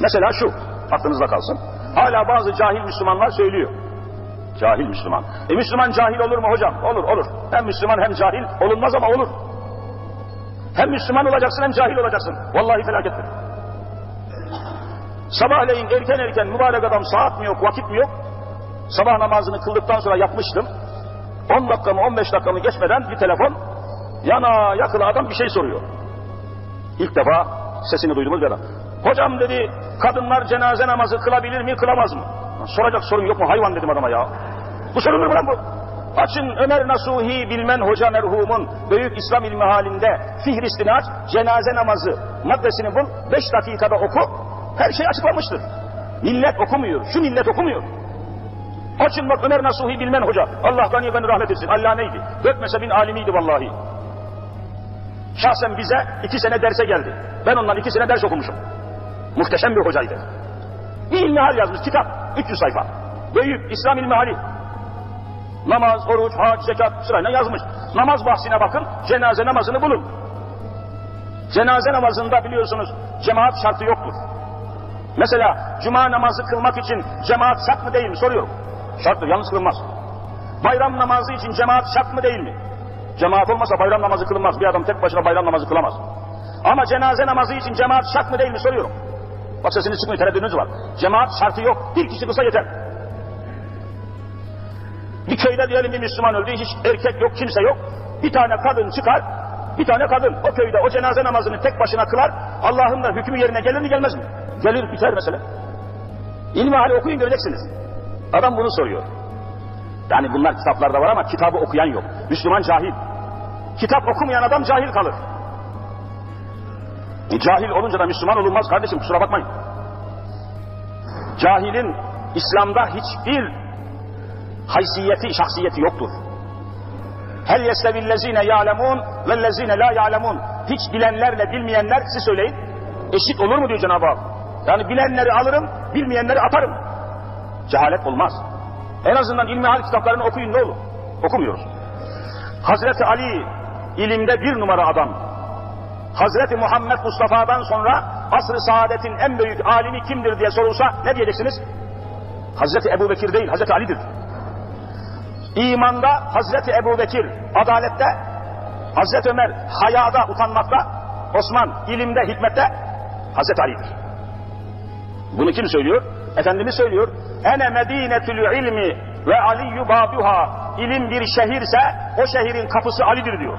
Mesela şu, aklınızda kalsın. Hala bazı cahil Müslümanlar söylüyor. Cahil Müslüman. E Müslüman cahil olur mu hocam? Olur, olur. Hem Müslüman hem cahil olunmaz ama olur. Hem Müslüman olacaksın hem cahil olacaksın. Vallahi felakettir. Sabahleyin erken erken mübarek adam saat mi yok, vakit mi yok? Sabah namazını kıldıktan sonra yapmıştım. 10 dakika mı 15 dakika mı geçmeden bir telefon yana yakıla adam bir şey soruyor. İlk defa sesini duyduğumuz bir adam. Hocam dedi kadınlar cenaze namazı kılabilir mi kılamaz mı? Soracak sorun yok mu hayvan dedim adama ya. Bu sorun mu lan bu? Açın Ömer Nasuhi Bilmen Hoca merhumun Büyük İslam ilmi halinde Fihristini aç, cenaze namazı maddesini bul, 5 dakikada oku, her şey açıklanmıştır. Millet okumuyor, şu millet okumuyor. Açın bak Ömer Nasuhi Bilmen Hoca, Allah gani gani rahmet etsin, Allah neydi? Dört mezhebin alimiydi vallahi. Şahsen bize iki sene derse geldi. Ben ondan iki sene ders okumuşum. Muhteşem bir hocaydı. Bir ilmihal yazmış, kitap, 300 sayfa. Büyük İslam ilmihali. Namaz, oruç, hac, zekat sırayla yazmış. Namaz bahsine bakın, cenaze namazını bulun. Cenaze namazında biliyorsunuz cemaat şartı yoktur. Mesela cuma namazı kılmak için cemaat şart mı değil mi soruyorum. Şarttır, yalnız kılınmaz. Bayram namazı için cemaat şart mı değil mi? Cemaat olmasa bayram namazı kılınmaz. Bir adam tek başına bayram namazı kılamaz. Ama cenaze namazı için cemaat şart mı değil mi soruyorum. Bak sesiniz çıkmıyor, tereddütünüz var. Cemaat şartı yok. Bir kişi kılsa yeter. Bir köyde diyelim bir Müslüman öldü, hiç erkek yok, kimse yok. Bir tane kadın çıkar, bir tane kadın o köyde o cenaze namazını tek başına kılar. Allah'ın da hükmü yerine gelir mi gelmez mi? Gelir biter mesele. İlmi hali okuyun göreceksiniz. Adam bunu soruyor. Yani bunlar kitaplarda var ama kitabı okuyan yok. Müslüman cahil. Kitap okumayan adam cahil kalır. E, cahil olunca da Müslüman olunmaz kardeşim kusura bakmayın. Cahilin İslam'da hiçbir haysiyeti, şahsiyeti yoktur. Hel yestevillezine ya'lemun vellezine la ya'lemun. Hiç bilenlerle bilmeyenler siz söyleyin. Eşit olur mu diyor Cenab-ı Hak. Yani bilenleri alırım, bilmeyenleri atarım. Cehalet olmaz. En azından ilmihal kitaplarını okuyun ne olur. Okumuyoruz. Hazreti Ali ilimde bir numara adam. Hazreti Muhammed Mustafa'dan sonra asr-ı saadetin en büyük alimi kimdir diye sorulsa ne diyeceksiniz? Hazreti Ebu Bekir değil, Hazreti Ali'dir. İmanda Hazreti Ebu Bekir, adalette Hazreti Ömer, hayada, utanmakta, Osman, ilimde, hikmette Hazreti Ali'dir. Bunu kim söylüyor? Efendimiz söylüyor. Ene medinetül ilmi ve aliyyü babuha. İlim bir şehirse o şehrin kapısı Ali'dir diyor.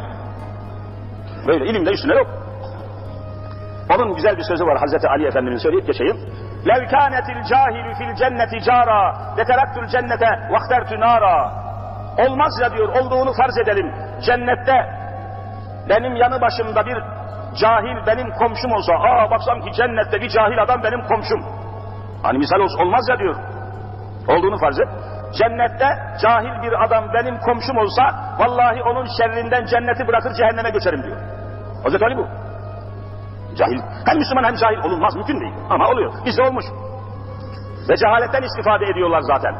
Böyle ilimde üstüne yok. Onun güzel bir sözü var Hazreti Ali Efendimiz söyleyip geçeyim. لَوْ كَانَتِ الْجَاهِلُ فِي الْجَنَّةِ جَارًا لَتَرَكْتُ الْجَنَّةَ وَاخْتَرْتُ نَارًا Olmaz ya diyor, olduğunu farz edelim. Cennette benim yanı başımda bir cahil benim komşum olsa, aa baksam ki cennette bir cahil adam benim komşum. Hani misal olsun, olmaz ya diyor. Olduğunu farz et. Cennette cahil bir adam benim komşum olsa, vallahi onun şerrinden cenneti bırakır cehenneme göçerim diyor. Hazreti Ali bu. Cahil, hem Müslüman hem cahil olunmaz, mümkün değil. Ama oluyor. Bizde olmuş. Ve cehaletten istifade ediyorlar zaten.